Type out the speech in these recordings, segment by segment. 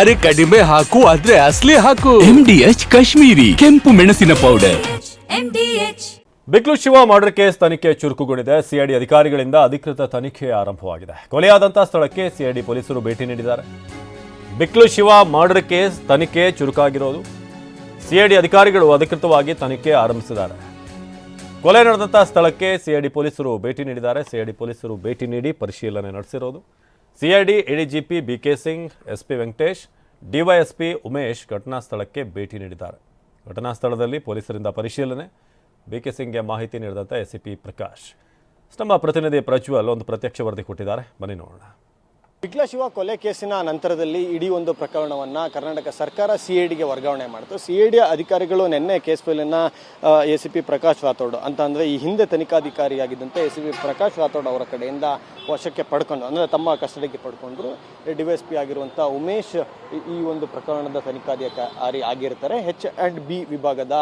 ಅರೆ ಕಡಿಮೆ ಹಾಕು ಆದ್ರೆ ಅಸ್ಲಿ ಹಾಕು. ಎಂಡಿಎಚ್ ಕಾಶ್ಮೀರಿ ಕೆಂಪು ಮೆಣಸಿನ powder MDH Biklu Shiva murder case ತನಿಖೆ ಚುರುಕುಗೊಂಡಿದೆ. ಸಿಐಡಿ ಅಧಿಕಾರಿಗಳಿಂದ ಅಧಿಕೃತ ತನಿಖೆ ಆರಂಭವಾಗಿದೆ. ಕೊಲೆಯಾದಂತಹ ಸ್ಥಳಕ್ಕೆ ಸಿಐಡಿ ಪೊಲೀಸರು ಭೇಟಿ ನೀಡಿದ್ದಾರೆ. ಬಿಕ್ಲು ಶಿವ ಮರ್ಡರ್ ಕೇಸ್ ತನಿಖೆ ಚುರುಕಾಗಿರೋದು. ಸಿಐಡಿ ಅಧಿಕಾರಿಗಳು ಅಧಿಕೃತವಾಗಿ ತನಿಖೆ ಆರಂಭಿಸಿದ್ದಾರೆ. ಕೊಲೆ ನಡೆದಂತಹ ಸ್ಥಳಕ್ಕೆ ಸಿಐಡಿ ಪೊಲೀಸರು ಭೇಟಿ ನೀಡಿದ್ದಾರೆ. ಸಿಐಡಿ ಪೊಲೀಸರು ಭೇಟಿ ನೀಡಿ ಪರಿಶೀಲನೆ ನಡೆಸಿರೋದು. CID ADGP BK Singh, SP Venkatesh, DYSP Umesh ಘಟನಾ ಸ್ಥಳಕ್ಕೆ ಭೇಟಿ ನೀಡಿದ್ದಾರೆ. ಘಟನಾ ಸ್ಥಳದಲ್ಲಿ ಪೊಲೀಸರಿಂದ ಪರಿಶೀಲನೆ, ಬಿಕೆ ಸಿಂಗ್ಗೆ ಮಾಹಿತಿ ನೀಡಿದಂಥ ಎಸಿಪಿ ಪ್ರಕಾಶ್. ನಮ್ಮ ಪ್ರತಿನಿಧಿ ಪ್ರಜ್ವಲ್ ಒಂದು ಪ್ರತ್ಯಕ್ಷ ವರದಿ ಕೊಟ್ಟಿದ್ದಾರೆ. ಬನ್ನಿ ನೋಡೋಣ. ವಿಕ್ಲಶಿವ ಕೊಲೆ ಕೇಸಿನ ನಂತರದಲ್ಲಿ ಇಡೀ ಒಂದು ಪ್ರಕರಣವನ್ನ ಕರ್ನಾಟಕ ಸರ್ಕಾರ ಸಿ ಐ ಡಿಗೆ ವರ್ಗಾವಣೆ ಮಾಡಿತು. ಡಿ ಅಧಿಕಾರಿಗಳು ನಿನ್ನೆ case ಫೈಲನ್ನ A C P Prakash Rathod ಅಂತ ಅಂದರೆ ಈ ಹಿಂದೆ ತನಿಖಾಧಿಕಾರಿಯಾಗಿದ್ದಂತೆ A C P Prakash Rathod ಅವರ ಕಡೆಯಿಂದ ವಶಕ್ಕೆ ಪಡ್ಕೊಂಡು ಅಂದ್ರೆ ತಮ್ಮ ಕಸ್ಟಡಿಗೆ ಪಡ್ಕೊಂಡ್ರು. ಡಿವೈಎಸ್ ಪಿ ಆಗಿರುವಂಥ ಉಮೇಶ್ ಈ- ಒಂದು ಪ್ರಕರಣದ ತನಿಖಾಧಿಕಾರಿ ಆಗಿರ್ತಾರೆ. ಹೆಚ್ ಆ್ಯಂಡ್ ಬಿ ವಿಭಾಗದ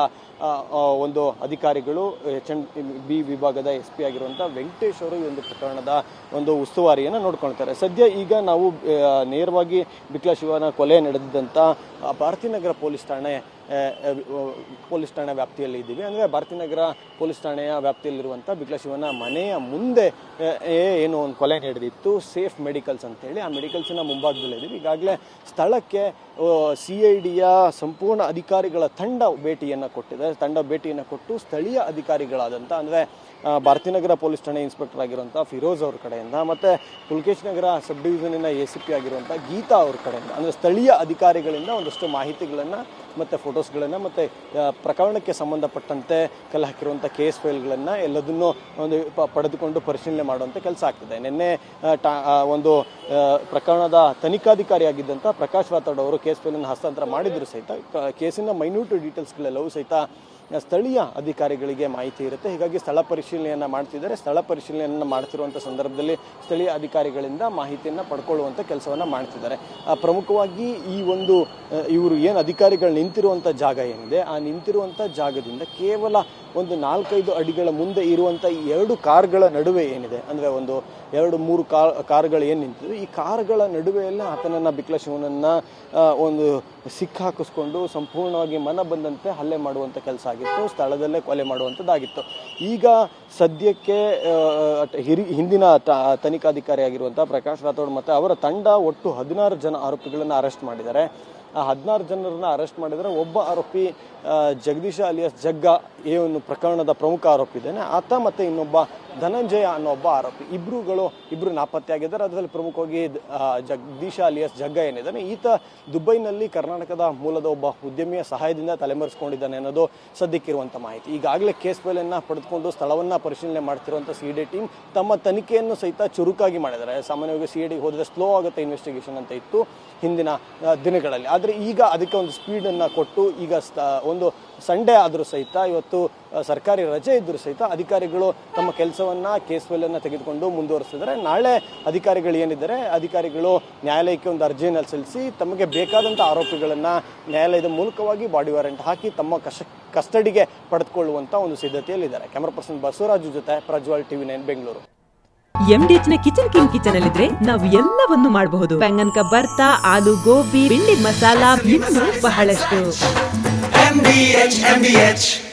ಒಂದು ಅಧಿಕಾರಿಗಳು, ಎಚ್ ಅಂಡ್ ಬಿ ವಿಭಾಗದ ಎಸ್ ಪಿ ಆಗಿರುವಂಥ ವೆಂಕಟೇಶ್ ಅವರು ಈ ಒಂದು ಪ್ರಕರಣದ ಒಂದು ಉಸ್ತುವಾರಿಯನ್ನು ನೋಡ್ಕೊಳ್ತಾರೆ. ಸದ್ಯ ಈಗ ನಾವು ನೇರವಾಗಿ ಬಿಟ್ಲ ಶಿವನ ಕೊಲೆ ನಡೆದಿದ್ದಂಥ ಆ, ಭಾರತೀನಗರ ಪೊಲೀಸ್ ಠಾಣೆ ಪೊಲೀಸ್ ಠಾಣೆ ವ್ಯಾಪ್ತಿಯಲ್ಲಿ ಇದ್ದೀವಿ. ಅಂದರೆ ಭಾರತಿನಗರ ಪೊಲೀಸ್ ಠಾಣೆಯ ವ್ಯಾಪ್ತಿಯಲ್ಲಿರುವಂಥ ಬಿಕ್ಲ ಶಿವನ ಮನೆಯ ಮುಂದೆ ಏನು ಒಂದು ಕೊಲೆ ನಡೆದಿತ್ತು. ಸೇಫ್ ಮೆಡಿಕಲ್ಸ್ ಅಂತೇಳಿ ಆ ಮೆಡಿಕಲ್ಸಿನ ಮುಂಭಾಗದಲ್ಲಿದ್ದೀವಿ ಈಗಾಗಲೇ ಸ್ಥಳಕ್ಕೆ ಸಿ ಐ ಡಿಯ ಸಂಪೂರ್ಣ ಅಧಿಕಾರಿಗಳ ತಂಡ ಭೇಟಿಯನ್ನು ಕೊಟ್ಟಿದೆ. ತಂಡ ಭೇಟಿಯನ್ನು ಕೊಟ್ಟು ಸ್ಥಳೀಯ ಅಧಿಕಾರಿಗಳಾದಂಥ, ಅಂದರೆ ಭಾರತಿನಗರ ಪೊಲೀಸ್ ಠಾಣೆ ಇನ್ಸ್ಪೆಕ್ಟರ್ ಆಗಿರುವಂಥ ಫಿರೋಜ್ ಅವ್ರ ಕಡೆಯಿಂದ, ಮತ್ತು ಪುಲ್ಕೇಶ್ ನಗರ ಸಬ್ ಡಿವಿಷನಿನ ಎ ಸಿ ಪಿ ಆಗಿರುವಂಥ ಗೀತಾ ಅವ್ರ ಕಡೆಯಿಂದ, ಅಂದರೆ ಸ್ಥಳೀಯ ಅಧಿಕಾರಿಗಳಿಂದ ಒಂದಷ್ಟು ಮಾಹಿತಿಗಳನ್ನು ಮತ್ತು ಫೋಟೋಸ್ಗಳನ್ನು ಮತ್ತು ಪ್ರಕರಣಕ್ಕೆ ಸಂಬಂಧಪಟ್ಟಂತೆ ಕಲೆ ಹಾಕಿರುವಂಥ ಕೇಸ್ ಫೈಲ್ಗಳನ್ನು ಎಲ್ಲದನ್ನು ಒಂದು ಪಡೆದುಕೊಂಡು ಪರಿಶೀಲನೆ ಮಾಡುವಂಥ ಕೆಲಸ ಆಗ್ತಿದೆ. ನಿನ್ನೆ ಟಾ ಒಂದು ಪ್ರಕರಣದ ತನಿಖಾಧಿಕಾರಿಯಾಗಿದ್ದಂಥ ಪ್ರಕಾಶ್ ರಾಥೋಡ್ ಅವರು ಕೇಸ್ ಫೈಲನ್ನು ಹಸ್ತಾಂತರ ಮಾಡಿದ್ರು ಸಹಿತ ಕೇಸಿನ ಮೈನ್ಯೂಟ್ ಡೀಟೇಲ್ಸ್ಗಳೆಲ್ಲವೂ ಸಹಿತ ಸ್ಥಳೀಯ ಅಧಿಕಾರಿಗಳಿಗೆ ಮಾಹಿತಿ ಇರುತ್ತೆ. ಹೀಗಾಗಿ ಸ್ಥಳ ಪರಿಶೀಲನೆಯನ್ನು ಮಾಡ್ತಿದ್ದಾರೆ. ಸ್ಥಳ ಪರಿಶೀಲನೆಯನ್ನು ಮಾಡ್ತಿರುವಂಥ ಸಂದರ್ಭದಲ್ಲಿ ಸ್ಥಳೀಯ ಅಧಿಕಾರಿಗಳಿಂದ ಮಾಹಿತಿಯನ್ನು ಪಡ್ಕೊಳ್ಳುವಂಥ ಕೆಲಸವನ್ನು ಮಾಡ್ತಿದ್ದಾರೆ. ಪ್ರಮುಖವಾಗಿ ಈ ಒಂದು ಇವರು ಏನು ಅಧಿಕಾರಿಗಳು ನಿಂತಿರುವಂಥ ಜಾಗ ಏನಿದೆ, ಆ ನಿಂತಿರುವಂಥ ಜಾಗದಿಂದ ಕೇವಲ ಒಂದು ನಾಲ್ಕೈದು ಅಡಿಗಳ ಮುಂದೆ ಇರುವಂಥ ಎರಡು ಕಾರ್ಗಳ ನಡುವೆ ಏನಿದೆ, ಅಂದರೆ ಒಂದು ಎರಡು, ಮೂರು ಕಾರ್ ಕಾರ್ಗಳು ಏನು ನಿಂತಿದೆ, ಈ ಕಾರ್ಗಳ ನಡುವೆಯಲ್ಲ ಆತನನ್ನು ಬಿಕ್ಲ ಶಿವನನ್ನು ಒಂದು ಸಿಕ್ಕಾಕಿಸ್ಕೊಂಡು ಸಂಪೂರ್ಣವಾಗಿ ಮನ ಬಂದಂತೆ ಹಲ್ಲೆ ಮಾಡುವಂಥ ಕೆಲಸ ಆಗಿತ್ತು, ಸ್ಥಳದಲ್ಲೇ ಕೊಲೆ ಮಾಡುವಂಥದ್ದಾಗಿತ್ತು. ಈಗ ಸದ್ಯಕ್ಕೆ ಹಿರಿ, ಹಿಂದಿನ ತ- ತನಿಖಾಧಿಕಾರಿ ಪ್ರಕಾಶ್ ರಾಥೋಡ್ ಮತ್ತು ಅವರ ತಂಡ ಒಟ್ಟು ಹದಿನಾರು ಜನ ಆರೋಪಿಗಳನ್ನು ಅರೆಸ್ಟ್ ಮಾಡಿದ್ದಾರೆ. ಹದಿನಾರು ಜನರನ್ನ ಅರೆಸ್ಟ್ ಮಾಡಿದರೆ ಒಬ್ಬ ಆರೋಪಿ ಜಗದೀಶ ಅಲಿಯಾಸ್ ಜಗ್ಗ ಒಂದು ಪ್ರಕರಣದ ಪ್ರಮುಖ ಆರೋಪಿ ಇದ್ದಾನೆ. ಆತ ಮತ್ತು ಇನ್ನೊಬ್ಬ ಧನಂಜಯ ಅನ್ನೋ ಒಬ್ಬ ಆರೋಪಿ. ಇಬ್ಬರುಗಳು ಇಬ್ಬರು ನಾಪತ್ತೆ ಆಗಿದ್ದಾರೆ ಅದರಲ್ಲಿ ಪ್ರಮುಖವಾಗಿ ಜಗದೀಶ ಅಲಿಯಾಸ್ ಜಗ್ಗ ಏನಿದ್ದಾನೆ. ಈತ ದುಬೈನಲ್ಲಿ ಕರ್ನಾಟಕದ ಮೂಲದ ಒಬ್ಬ ಉದ್ಯಮಿಯ ಸಹಾಯದಿಂದ ತಲೆಮರೆಸ್ಕೊಂಡಿದ್ದಾನೆ ಅನ್ನೋದು ಸದ್ಯಕ್ಕಿರುವಂಥ ಮಾಹಿತಿ. ಈಗಾಗಲೇ ಕೇಸ್ ಬೇಲನ್ನು ಪಡೆದುಕೊಂಡು ಸ್ಥಳವನ್ನು ಪರಿಶೀಲನೆ ಮಾಡ್ತಿರುವಂಥ ಸಿ ಡಿ ಟೀಮ್ ತಮ್ಮ ತನಿಖೆಯನ್ನು ಸಹಿತ ಚುರುಕಾಗಿ ಮಾಡಿದ್ದಾರೆ. ಸಾಮಾನ್ಯವಾಗಿ ಸಿ ಡಿಗೆ ಹೋದರೆ ಸ್ಲೋ ಆಗುತ್ತೆ ಇನ್ವೆಸ್ಟಿಗೇಷನ್ ಅಂತ ಇತ್ತು ಹಿಂದಿನ ದಿನಗಳಲ್ಲಿ. ಆದರೆ ಈಗ ಅದಕ್ಕೆ ಒಂದು ಸ್ಪೀಡನ್ನು ಕೊಟ್ಟು ಈಗ ಒಂದು ಸಂಡೇ ಆದರೂ ಸಹಿತ, ಇವತ್ತು ಸರ್ಕಾರಿ ರಜೆ ಇದ್ದರೂ ಸಹಿತ ಅಧಿಕಾರಿಗಳು ತಮ್ಮ ಕೆಲಸವನ್ನು ಕೇಸ್ ಫೈಲನ್ನು ತೆಗೆದುಕೊಂಡು ಮುಂದುವರಿಸಿದರೆ ನಾಳೆ ಅಧಿಕಾರಿಗಳು ಏನಿದ್ದಾರೆ, ಅಧಿಕಾರಿಗಳು ನ್ಯಾಯಾಲಯಕ್ಕೆ ಒಂದು ಅರ್ಜಿಯನ್ನು ಸಲ್ಲಿಸಿ ತಮಗೆ ಬೇಕಾದಂಥ ಆರೋಪಿಗಳನ್ನು ನ್ಯಾಯಾಲಯದ ಮೂಲಕವಾಗಿ ಬಾಡಿ ವಾರೆಂಟ್ ಹಾಕಿ ತಮ್ಮ ಕಶ ಕಸ್ಟಡಿಗೆ ಪಡೆದುಕೊಳ್ಳುವಂಥ ಒಂದು ಸಿದ್ಧತೆಯಲ್ಲಿದ್ದಾರೆ. ಕ್ಯಾಮರಾ ಪರ್ಸನ್ ಬಸವರಾಜು ಜೊತೆ ಪ್ರಜ್ವಲ್ ಟಿವಿ ನೈನ್, ಬೆಂಗಳೂರು. ಎಂಡಿಎಚ್ನ ಕಿಚನ್ ಕಿಂಗ್ ಕಿಚನ್ ಅಲ್ಲಿದ್ರೆ ನಾವು ಎಲ್ಲವನ್ನು ಮಾಡಬಹುದು. ಬೆಂಗನ್ ಬರ್ತಾ ಆಲೂ ಗೋಬಿ, ಬಿಂಡಿ ಮಸಾಲಾ ಬಹಳಷ್ಟು.